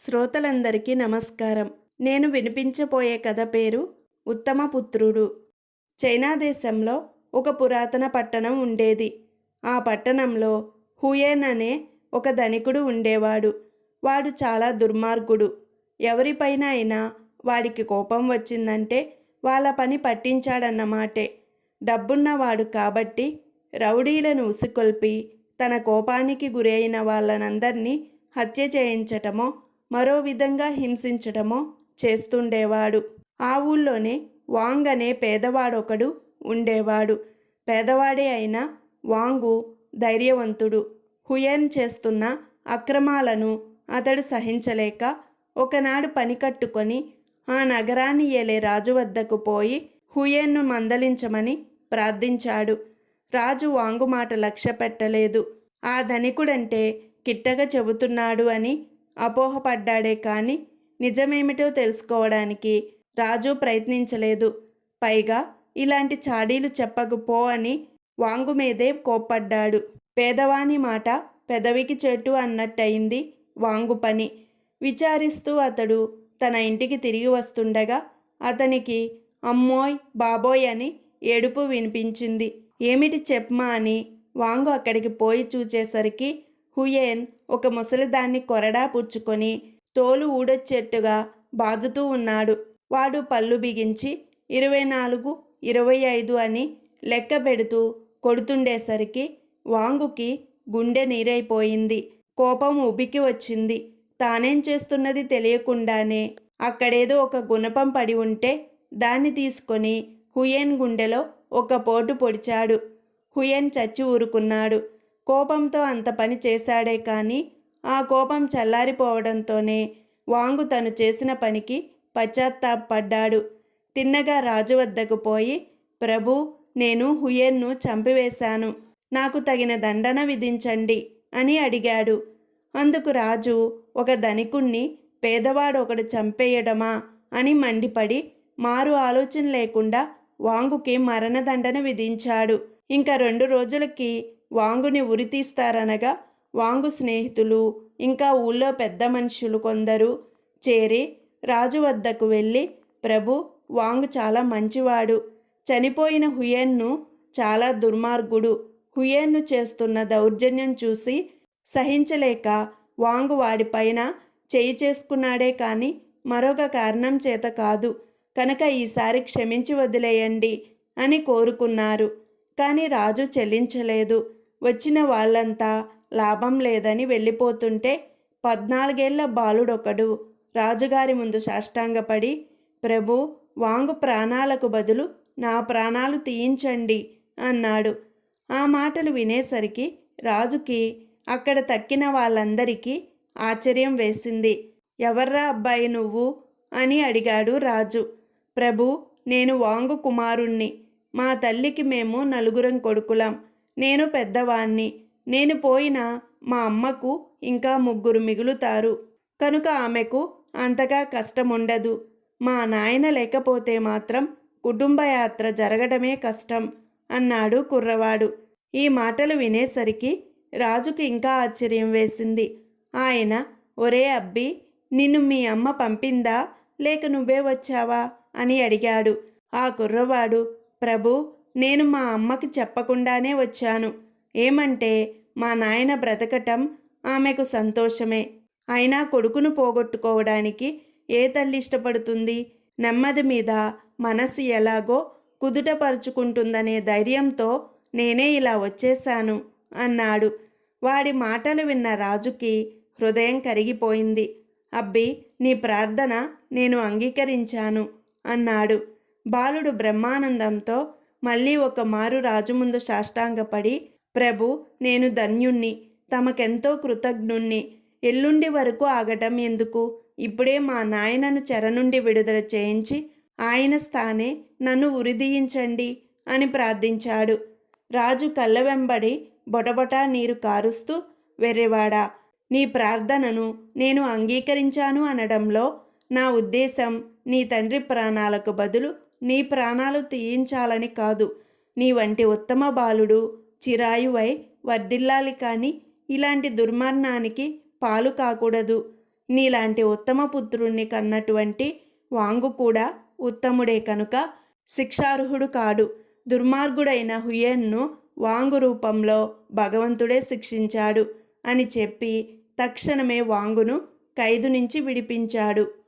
శ్రోతలందరికీ నమస్కారం. నేను వినిపించబోయే కథ పేరు ఉత్తమపుత్రుడు. చైనా దేశంలో ఒక పురాతన పట్టణం ఉండేది. ఆ పట్టణంలో హుయేన్ అనే ఒక ధనికుడు ఉండేవాడు. వాడు చాలా దుర్మార్గుడు. ఎవరిపైన అయినా వాడికి కోపం వచ్చిందంటే వాళ్ళ పని పట్టించాడన్నమాటే డబ్బున్నవాడు కాబట్టి రౌడీలను ఉసుకొల్పి తన కోపానికి గురైన వాళ్ళనందరినీ హత్య చేయించటమో మరో విధంగా హింసించటమో చేస్తుండేవాడు. ఆ ఊళ్ళోనే వాంగ్ అనే పేదవాడొకడు ఉండేవాడు. పేదవాడే అయినా వాంగు ధైర్యవంతుడు. హుయన్ చేస్తున్న అక్రమాలను అతడు సహించలేక ఒకనాడు పని కట్టుకొని ఆ నగరాన్ని ఏలే రాజు వద్దకు పోయి హుయన్ను మందలించమని ప్రార్థించాడు. రాజు వాంగు మాట లక్ష్య పెట్టలేదు ఆ ధనికుడంటే కిట్టగా చెబుతున్నాడు అని అపోహపడ్డాడే కానీ నిజమేమిటో తెలుసుకోవడానికి రాజు ప్రయత్నించలేదు. పైగా ఇలాంటి చాడీలు చెప్పకపో అని వాంగు మీదే కోప్పడ్డాడు. పేదవాని మాట పెదవికి చెట్టు అన్నట్టయింది వాంగు పని. విచారిస్తూ అతడు తన ఇంటికి తిరిగి వస్తుండగా అతనికి అమ్మోయ్ బాబోయ్ అని ఏడుపు వినిపించింది. ఏమిటి చెప్పమా అని వాంగు అక్కడికి పోయి చూచేసరికి హుయేన్ ఒక ముసలిదాన్ని కొరడా పుచ్చుకొని తోలు ఊడొచ్చేట్టుగా బాదుతూ ఉన్నాడు. వాడు పళ్ళు బిగించి ఇరవై నాలుగు ఇరవై ఐదు అని లెక్క పెడుతూ కొడుతుండేసరికి వాంగుకి గుండె నీరైపోయింది. కోపం ఉబికి వచ్చింది. తానేం చేస్తున్నది తెలియకుండానే అక్కడేదో ఒక గుణపం పడి ఉంటే దాన్ని తీసుకొని హుయేన్ గుండెలో ఒక పోటు పొడిచాడు. హుయేన్ చచ్చి ఊరుకున్నాడు. కోపంతో అంత పని చేశాడే కానీ ఆ కోపం చల్లారిపోవడంతోనే వాంగు తను చేసిన పనికి పశ్చాత్తాపడ్డాడు. తిన్నగా రాజు వద్దకు పోయి ప్రభు నేను హుయేన్ను చంపివేశాను. నాకు తగిన దండన విధించండి అని అడిగాడు. అందుకు రాజు ఒక ధనికుణ్ణి పేదవాడు ఒకడు చంపేయడమా అని మండిపడి మారు ఆలోచన లేకుండా వాంగుకి మరణదండన విధించాడు. ఇంకా రెండు రోజులకి వాంగుని ఉరితీస్తారనగా వాంగు స్నేహితులు ఇంకా ఊళ్ళో పెద్ద మనుషులు కొందరు చేరి రాజు వద్దకు వెళ్ళి ప్రభు వాంగ్ చాలా మంచివాడు. చనిపోయిన హుయెన్ను చాలా దుర్మార్గుడు. హుయేన్ను చేస్తున్న దౌర్జన్యం చూసి సహించలేక వాంగ్ వాడిపైన చేయి చేసుకున్నాడే కానీ మరొక కారణం చేత కాదు. కనుక ఈసారి క్షమించి వదిలేయండి అని కోరుకున్నారు. కానీ రాజు చెల్లించలేదు. వచ్చిన వాళ్ళంతా లాభం లేదని వెళ్ళిపోతుంటే పద్నాలుగేళ్ళ బాలుడొకడు రాజుగారి ముందు సాష్టాంగపడి ప్రభు వాంగు ప్రాణాలకు బదులు నా ప్రాణాలు తీయించండి అన్నాడు. ఆ మాటలు వినేసరికి రాజుకి అక్కడ తక్కిన వాళ్ళందరికీ ఆశ్చర్యం వేసింది. ఎవర్రా అబ్బాయి నువ్వు అని అడిగాడు రాజు. ప్రభు నేను వాంగు కుమారుణ్ణి. మా తల్లికి మేము నలుగురం కొడుకులం. నేను పెద్దవాణ్ణి. నేను పోయినా మా అమ్మకు ఇంకా ముగ్గురు మిగులుతారు. కనుక ఆమెకు అంతగా కష్టం ఉండదు మా నాయన లేకపోతే మాత్రం కుటుంబయాత్ర జరగడమే కష్టం అన్నాడు కుర్రవాడు. ఈ మాటలు వినేసరికి రాజుకు ఇంకా ఆశ్చర్యం వేసింది. ఆయన ఒరే అబ్బి నిన్ను మీ అమ్మ పంపిందా? లేక నువ్వే వచ్చావా? అని అడిగాడు. ఆ కుర్రవాడు ప్రభు నేను మా అమ్మకి చెప్పకుండానే వచ్చాను. ఏమంటే మా నాయన బ్రతకటం ఆమెకు సంతోషమే. అయినా కొడుకును పోగొట్టుకోవడానికి ఏ తల్లి ఇష్టపడుతుంది? నెమ్మది మీద మనసు ఎలాగో కుదుటపరుచుకుంటుందనే ధైర్యంతో నేనే ఇలా వచ్చేశాను అన్నాడు. వాడి మాటలు విన్న రాజుకి హృదయం కరిగిపోయింది. అబ్బి నీ ప్రార్థన నేను అంగీకరించాను అన్నాడు. బాలుడు బ్రహ్మానందంతో మళ్ళీ ఒక మారు రాజు ముందు సాష్టాంగపడి ప్రభు నేను ధన్యుణ్ణి తమకెంతో కృతజ్ఞుణ్ణి. ఎల్లుండి వరకు ఆగటం ఎందుకు? ఇప్పుడే మా నాయనను చెర నుండి విడుదల చేయించి ఆయన స్థానే నన్ను ఉరిదీయించండి అని ప్రార్థించాడు. రాజు కళ్ళ వెంబడి బొటబొటా నీరు కారుస్తూ వెర్రివాడా నీ ప్రార్థనను నేను అంగీకరించాను అనడంలో నా ఉద్దేశం నీ తండ్రి ప్రాణాలకు బదులు నీ ప్రాణాలు తీయించాలని కాదు. నీ వంటి ఉత్తమ బాలుడు చిరాయువై వర్ధిల్లాలి కానీ ఇలాంటి దుర్మరణానికి పాలు కాకూడదు. నీలాంటి ఉత్తమ పుత్రుణ్ణి కన్నటువంటి వాంగు కూడా ఉత్తముడే కనుక శిక్షార్హుడు కాడు. దుర్మార్గుడైన హుయన్ను వాంగు రూపంలో భగవంతుడే శిక్షించాడు అని చెప్పి తక్షణమే వాంగును ఖైదు నుంచి విడిపించాడు.